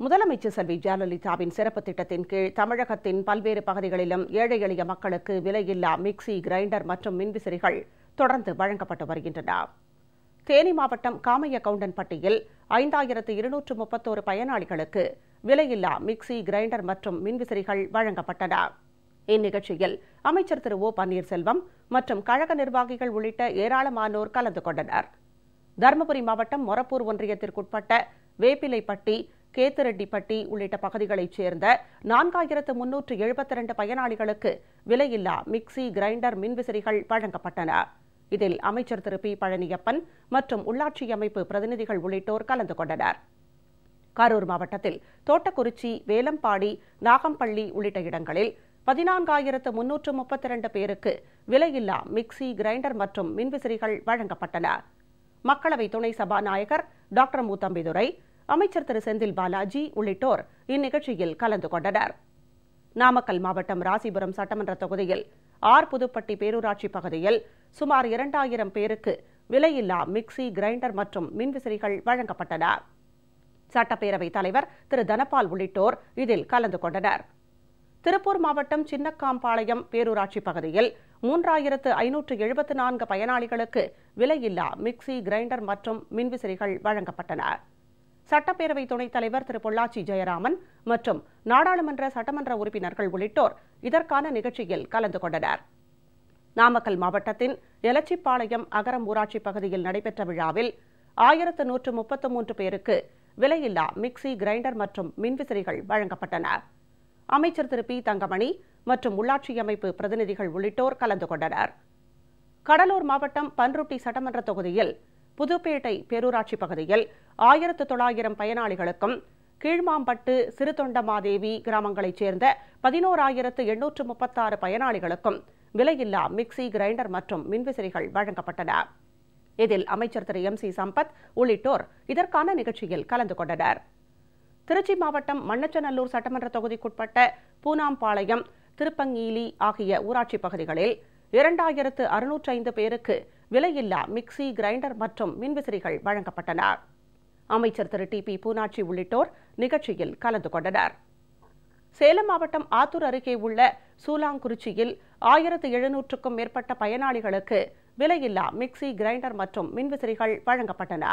முதலமைச்சர் செல்வி ஜெயலலிதாவின் சிறப்பு திட்டத்தின் கீழ் தமிழகத்தின் பல்வேறு பகுதிகளிலும் ஏழை எளிய மக்களுக்கு விலையில்லா மிக்சி கிரைண்டர் மற்றும் மின்விசிறிகள் தொடர்ந்து வழங்கப்பட்டு வருகின்றன. தேனி மாவட்டம் காமைய கவுண்டன்பட்டியில் ஐந்தாயிரத்து இருநூற்று முப்பத்தோரு பயனாளிகளுக்கு விலையில்லா மிக்சி கிரைண்டர் மற்றும் மின்விசிறிகள் வழங்கப்பட்டன. இந்நிகழ்ச்சியில் அமைச்சர் திரு ஓ பன்னீர்செல்வம் மற்றும் கழக நிர்வாகிகள் உள்ளிட்ட ஏராளமானோர் கலந்து கொண்டனர். தருமபுரி மாவட்டம் மொரப்பூர் ஒன்றியத்திற்குட்பட்ட வேப்பிலைப்பட்டி கேத்தரெட்டிப்பட்டி உள்ளிட்ட பகுதிகளைச் சேர்ந்த நான்காயிரத்து முன்னூற்று எழுபத்தி இரண்டு பயனாளிகளுக்கு விலையில்லா மிக்சி கிரைண்டர் மின்விசிறிகள் வழங்கப்பட்டன. இதில் அமைச்சர் திரு. பி. பழனியப்பன் மற்றும் உள்ளாட்சி அமைப்பு பிரதிநிதிகள் உள்ளிட்டோர் கலந்து கொண்டனர். கரூர் மாவட்டத்தில் தோட்டக்குறிச்சி வேலம்பாடி நாகம்பள்ளி உள்ளிட்ட இடங்களில் பதினான்காயிரத்து முன்னூற்று முப்பத்தி இரண்டு பேருக்கு விலையில்லா மிக்சி கிரைண்டர் மற்றும் மின்விசிறிகள் வழங்கப்பட்டன. மக்களவை துணை சபாநாயகர் டாக்டர் மூத்தம்பிதுரை அமைச்சர் திரு. செந்தில் பாலாஜி உள்ளிட்டோர் இந்நிகழ்ச்சியில் கலந்து கொண்டனர். நாமக்கல் மாவட்டம் ராசிபுரம் சட்டமன்ற தொகுதியில் ஆர். புதுப்பட்டி பேரூராட்சி பகுதியில் சுமார் இரண்டாயிரம் பேருக்கு விலையில்லா மிக்சி கிரைண்டர் மற்றும் மின்விசிறிகள் வழங்கப்பட்டன. சட்டப்பேரவைத் தலைவர் திரு. தனபால் உள்ளிட்டோர் இதில் கலந்து கொண்டனர். திருப்பூர் மாவட்டம் சின்னக்காம்பாளையம் பேரூராட்சி பகுதியில் மூன்றாயிரத்து ஐநூற்று எழுபத்து நான்கு பயனாளிகளுக்கு விலையில்லா மிக்சி கிரைண்டர் மற்றும் மின்விசிறிகள் வழங்கப்பட்டன. சட்டப்பேரவை துணைத் தலைவர் திரு பொள்ளாச்சி ஜெயராமன் மற்றும் நாடாளுமன்ற சட்டமன்ற உறுப்பினர்கள் உள்ளிட்டோர் இதற்கான நிகழ்ச்சியில் கலந்து கொண்டனர். நாமக்கல் மாவட்டத்தின் எலச்சிப்பாளையம் அகரம் ஊராட்சி பகுதியில் நடைபெற்ற விழாவில் ஆயிரத்து நூற்று முப்பத்து மூன்று பேருக்கு விலையில்லா மிக்சி கிரைண்டர் மற்றும் மின்விசிறிகள் வழங்கப்பட்டன. அமைச்சர் திரு பி. தங்கமணி மற்றும் உள்ளாட்சி அமைப்பு பிரதிநிதிகள் உள்ளிட்டோர் கலந்து கொண்டனர். கடலூர் மாவட்டம் பன்ருட்டி சட்டமன்ற தொகுதியில் புதுப்பேட்டை பேரூராட்சி பகுதியில் ஆயிரத்து தொள்ளாயிரம் பயனாளிகளுக்கும் கீழ்மாம்பட்டு சிறுதொண்டமாதேவி கிராமங்களைச் சேர்ந்த பதினோராயிரத்து எண்ணூற்று முப்பத்தாறு பயனாளிகளுக்கும் விலையில்லா மிக்சி கிரைண்டர் மற்றும் மின்விசிறிகள் வழங்கப்பட்டன. இதில் அமைச்சர் திரு. எம். சி. சம்பத் உள்ளிட்டோர் இதற்கான நிகழ்ச்சியில் கலந்து கொண்டனர். திருச்சி மாவட்டம் மண்ணச்சநல்லூர் சட்டமன்ற தொகுதிக்குட்பட்ட பூனாம்பாளையம் திருப்பங்கீலி ஆகிய ஊராட்சி பகுதிகளில் இரண்டாயிரத்து அறுநூற்று ஐந்து பேருக்கு விலையில்லா மிக்சி கிரைண்டர் மற்றும் மின்விசிறிகள் வழங்கப்பட்டன. அமைச்சர் திரு. டி. பி. பூனாட்சி உள்ளிட்டோர் நிகழ்ச்சியில் கலந்து கொண்டனர். சேலம் மாவட்டம் ஆத்தூர் அருகே உள்ள சூலாங்குறிச்சியில் ஆயிரத்து எழுநூற்றுக்கும் மேற்பட்ட பயனாளிகளுக்கு விலையில்லா மிக்சி கிரைண்டர் மற்றும் மின்விசிறிகள் வழங்கப்பட்டன.